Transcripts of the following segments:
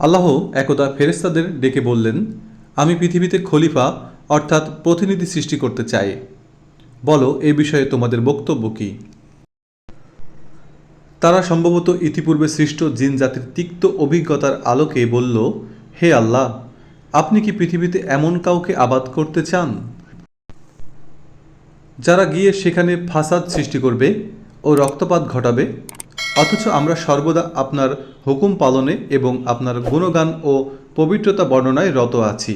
আল্লাহ একদা ফেরেস্তাদের ডেকে বললেন, আমি পৃথিবীতে খলিফা, অর্থাৎ প্রতিনিধি সৃষ্টি করতে চাই। বলো, এ বিষয়ে তোমাদের বক্তব্য কী? তারা সম্ভবত ইতিপূর্বে সৃষ্ট জিন জাতির তিক্ত অভিজ্ঞতার আলোকে বলল, হে আল্লাহ, আপনি কি পৃথিবীতে এমন কাউকে আবাদ করতে চান? যারা গিয়ে সেখানে ফাসাদ সৃষ্টি করবে ও রক্তপাত ঘটাবে অথচ আমরা সর্বদা আপনার হুকুম পালনে এবং আপনার গুণগান ও পবিত্রতা বর্ণনায় রত আছি।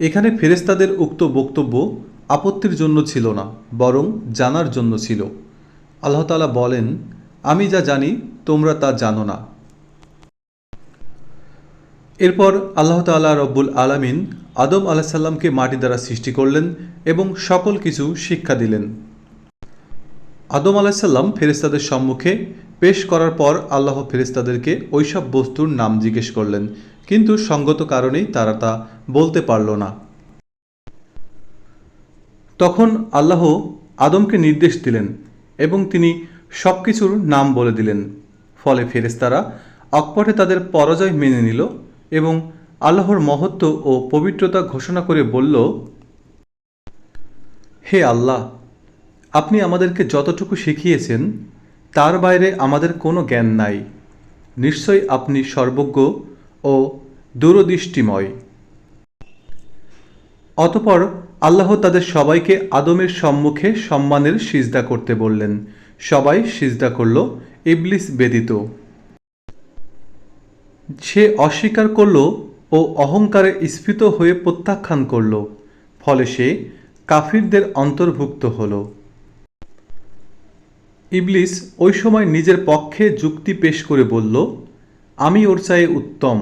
এখানে ফেরেস্তাদের উক্ত বক্তব্য আপত্তির জন্য ছিল না, বরং জানার জন্য ছিল। আল্লাহ তাআলা বলেন, আমি যা জানি, তোমরা তা জানো না। এরপর আল্লাহ তাআলা রব্বুল আলামিন আদম আলাহিসাল্লামকে মাটি দ্বারা সৃষ্টি করলেন এবং সকল কিছু শিক্ষা দিলেন। আদম আলাহিসাল্লাম ফেরেস্তাদের সম্মুখে পেশ করার পর আল্লাহ ফেরেস্তাদেরকে ওইসব বস্তুর নাম জিজ্ঞেস করলেন। কিন্তু সঙ্গত কারণেই তারা তা বলতে পারল না। তখন আল্লাহ আদমকে নির্দেশ দিলেন এবং তিনি সব কিছুর নাম বলে দিলেন। ফলে ফেরেস্তারা অকপটে তাদের পরাজয় মেনে নিল এবং আল্লাহর মহত্ব ও পবিত্রতা ঘোষণা করে বলল, হে আল্লাহ আপনি আমাদেরকে যতটুকু শিখিয়েছেন, তার বাইরে আমাদের কোনো জ্ঞান নাই। নিশ্চয়ই আপনি সর্বজ্ঞ ও দূরদৃষ্টিময়। অতপর আল্লাহ তাদের সবাইকে আদমের সম্মুখে সম্মানের সিজদা করতে বললেন। সবাই সিজদা করল, ইবলিস বেদিত সে অস্বীকার করল ও অহংকারে স্ফীত হয়ে প্রত্যাখ্যান করল। ফলে সে কাফিরদের অন্তর্ভুক্ত হল। ইবলিস ওই সময় নিজের পক্ষে যুক্তি পেশ করে বলল, আমি ওর চায়ে উত্তম,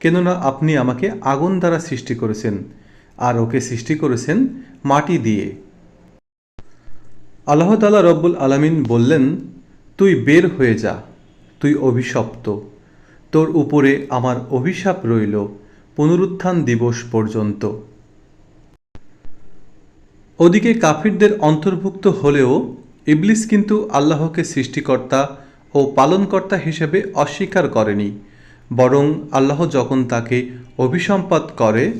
কেননা আপনি আমাকে আগুন দ্বারা সৃষ্টি করেছেন আর ওকে সৃষ্টি করেছেন মাটি দিয়ে। আল্লাহ তালা রব্বুল আলামিন বললেন, তুই বের হয়ে যা, তুই অভিশপ্ত। তোর উপরে আমার অভিশাপ রইল পুনরুত্থান দিবস পর্যন্ত। ওদিকে কাফিরদের অন্তর্ভুক্ত হলেও ইবলিস কিন্তু আল্লাহকে সৃষ্টিকর্তা ও পালনকর্তা হিসেবে অস্বীকার করেনি, বরং আল্লাহ যখন তাকে অভিসম্পাত করে,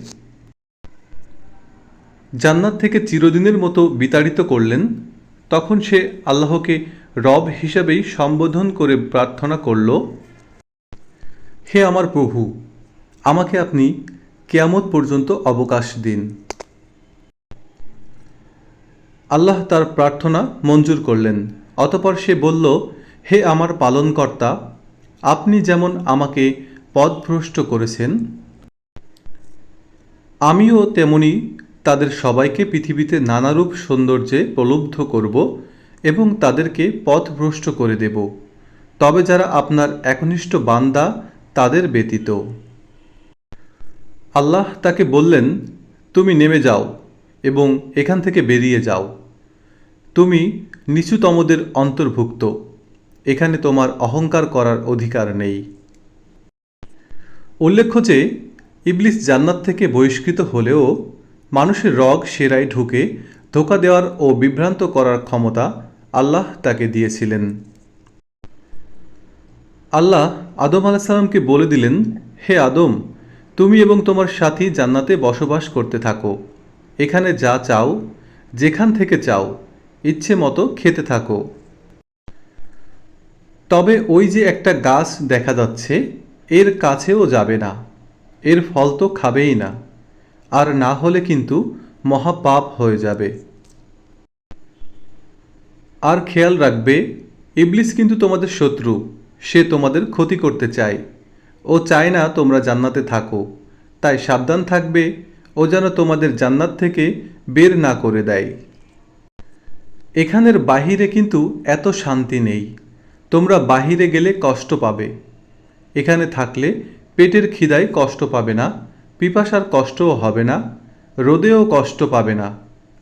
জান্নাত থেকে চিরদিনের মতো বিতাড়িত করলেন, তখন সে আল্লাহকে রব হিসাবেই সম্বোধন করে প্রার্থনা করল, হে আমার প্রভু, আমাকে আপনি কেয়ামত পর্যন্ত অবকাশ দিন। আল্লাহ তার প্রার্থনা মঞ্জুর করলেন। অতপর সে বলল, হে আমার পালনকর্তা, আপনি যেমন আমাকে পথভ্রষ্ট করেছেন, আমিও তেমনি তাদের সবাইকে পৃথিবীতে নানারূপ সৌন্দর্যে প্রলুব্ধ করব এবং তাদেরকে পথভ্রষ্ট করে দেব। তবে যারা আপনার একনিষ্ঠ বান্দা, তাদের ব্যতীত। আল্লাহ তাকে বললেন, তুমি নেমে যাও এবং এখান থেকে বেরিয়ে যাও। তুমি নিচুতমদের অন্তর্ভুক্ত, এখানে তোমার অহংকার করার অধিকার নেই। উল্লেখ্য যে, ইবলিস জান্নাত থেকে বহিষ্কৃত হলেও মানুষের রগ সেরায় ঢুকে ধোকা দেওয়ার ও বিভ্রান্ত করার ক্ষমতা আল্লাহ তাকে দিয়েছিলেন। আল্লাহ আদম আলাহিসাল্লামকে বলে দিলেন, হে আদম, তুমি এবং তোমার সাথী জান্নাতে বসবাস করতে থাকো। এখানে যা চাও, যেখান থেকে চাও ইচ্ছে মতো খেতে থাকো। তবে ওই যে একটা গাছ দেখা যাচ্ছে, এর কাছেও যাবে না। এর ফল তো খাবেই না। আর না হলে কিন্তু মহাপাপ হয়ে যাবে। আর খেয়াল রাখবে, ইবলিস কিন্তু তোমাদের শত্রু, সে তোমাদের ক্ষতি করতে চায়। ও চায় না তোমরা জান্নাতে থাকো। তাই সাবধান থাকবে, ও যেন তোমাদের জান্নাত থেকে বের না করে দেয়। এখানের বাহিরে কিন্তু এত শান্তি নেই। তোমরা বাহিরে গেলে কষ্ট পাবে। এখানে থাকলে পেটের খিদায় কষ্ট পাবে না, পিপাসার কষ্টও হবে না, রোদেও কষ্ট পাবে না,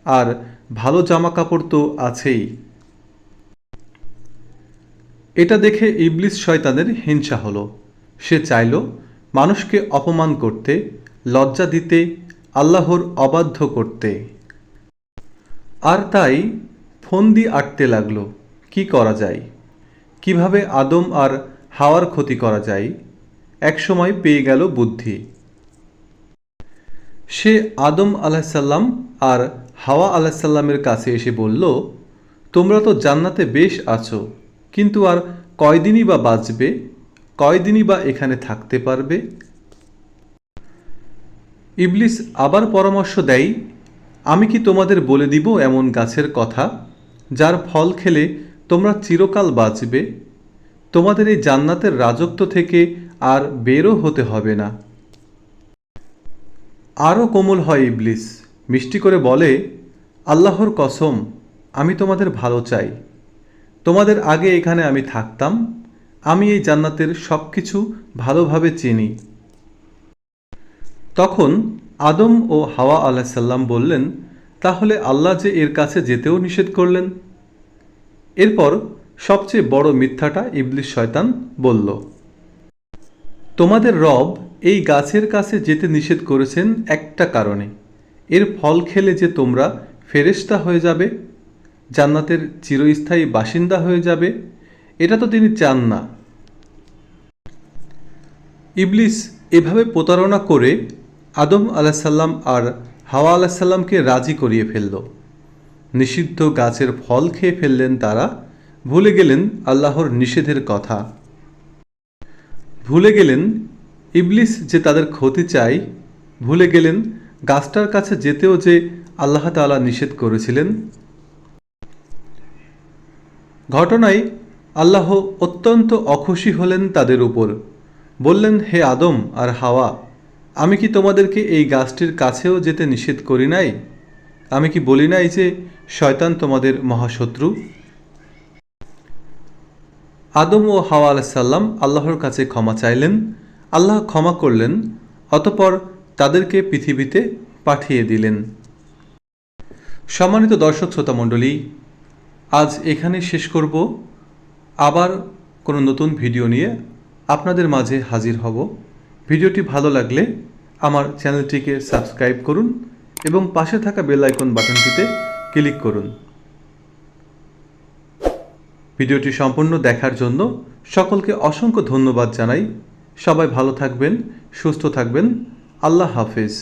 আর ভালো জামা কাপড় তো আছেই। এটা দেখে ইবলিস শয়তানের হিংসা হলো। সে চাইল, মানুষকে অপমান করতে, লজ্জা দিতে, আল্লাহর অবাধ্য করতে। আর তাই ফন্দি আটতে লাগল। কি করা যায়? কীভাবে আদম আর হাওয়ার ক্ষতি করা যায়? একসময় পেয়ে গেল বুদ্ধি। সে আদম আলাহিসাল্লাম আর হাওয়া আলাহিসাল্লামের কাছে এসে বলল, তোমরা তো জান্নাতে বেশ আছো, কিন্তু আর কয়দিনই বা বাঁচবে? কয়দিনই বা এখানে থাকতে পারবে? ইবলিস আবার পরামর্শ দেয়, আমি কি তোমাদের বলে দিব এমন গাছের কথা? যার ফল খেলে তোমরা চিরকাল বাঁচবে। তোমাদের এই জান্নাতের রাজত্ব থেকে আর বেরও হতে হবে না। আরও কোমল হয় ইবলিস। মিষ্টি করে বলে, আল্লাহর কসম, আমি তোমাদের ভালো চাই। তোমাদের আগে এখানে আমি থাকতাম। আমি এই জান্নাতের সব কিছু ভালোভাবে চিনি। তখন আদম ও হাওয়া আলাহিসাল্লাম বললেন তাহলে আল্লাহ যে এর কাছে যেতেও নিষেধ করলেন? এরপর সবচেয়ে বড় মিথ্যাটা ইবলিশ শয়তান বলল, তোমাদের রব এই গাছের কাছে যেতে নিষেধ করেছেন একটা কারণে। এর ফল খেলে যে তোমরা ফেরেশতা হয়ে যাবে, জান্নাতের চিরস্থায়ী বাসিন্দা হয়ে যাবে, এটা তো তিনি চান না। ইবলিস এভাবে প্রতারণা করে আদম আলাহিসাল্লাম আর হাওয়া আলাহিসাল্লামকে রাজি করিয়ে ফেলল। নিষিদ্ধ গাছের ফল খেয়ে ফেললেন তারা। ভুলে গেলেন আল্লাহর নিষেধের কথা। ভুলে গেলেন ইবলিস যে তাদের ক্ষতি চাই ভুলে গেলেন গাছটার কাছে যেতেও যে আল্লাহ তাআলা নিষেধ করেছিলেন। ঘটনায় আল্লাহ অত্যন্ত অখুশি হলেন তাদের উপর। বললেন, হে আদম আর হাওয়া আমি কি তোমাদেরকে এই গাছটির কাছেও যেতে নিষেধ করি নাই? আমি কি বলি নাই যে শয়তান তোমাদের মহাশত্রু? আদম ও হাওয়া আলাইসাল্লাম আল্লাহর কাছে ক্ষমা চাইলেন, আল্লাহ ক্ষমা করলেন, অতপর তাদেরকে পৃথিবীতে পাঠিয়ে দিলেন। সম্মানিত দর্শক শ্রোতা মণ্ডলী, আজ এখানে শেষ করব। আবার কোনো নতুন ভিডিও নিয়ে আপনাদের মাঝে হাজির হব। ভিডিওটি ভালো লাগলে আমার চ্যানেলটিকে সাবস্ক্রাইব করুন এবং পাশে থাকা বেল আইকন বাটনটিতে ক্লিক করুন। ভিডিওটি সম্পূর্ণ দেখার জন্য সকলকে অসংখ্য ধন্যবাদ জানাই। সবাই ভালো থাকবেন, সুস্থ থাকবেন। আল্লাহ হাফেজ।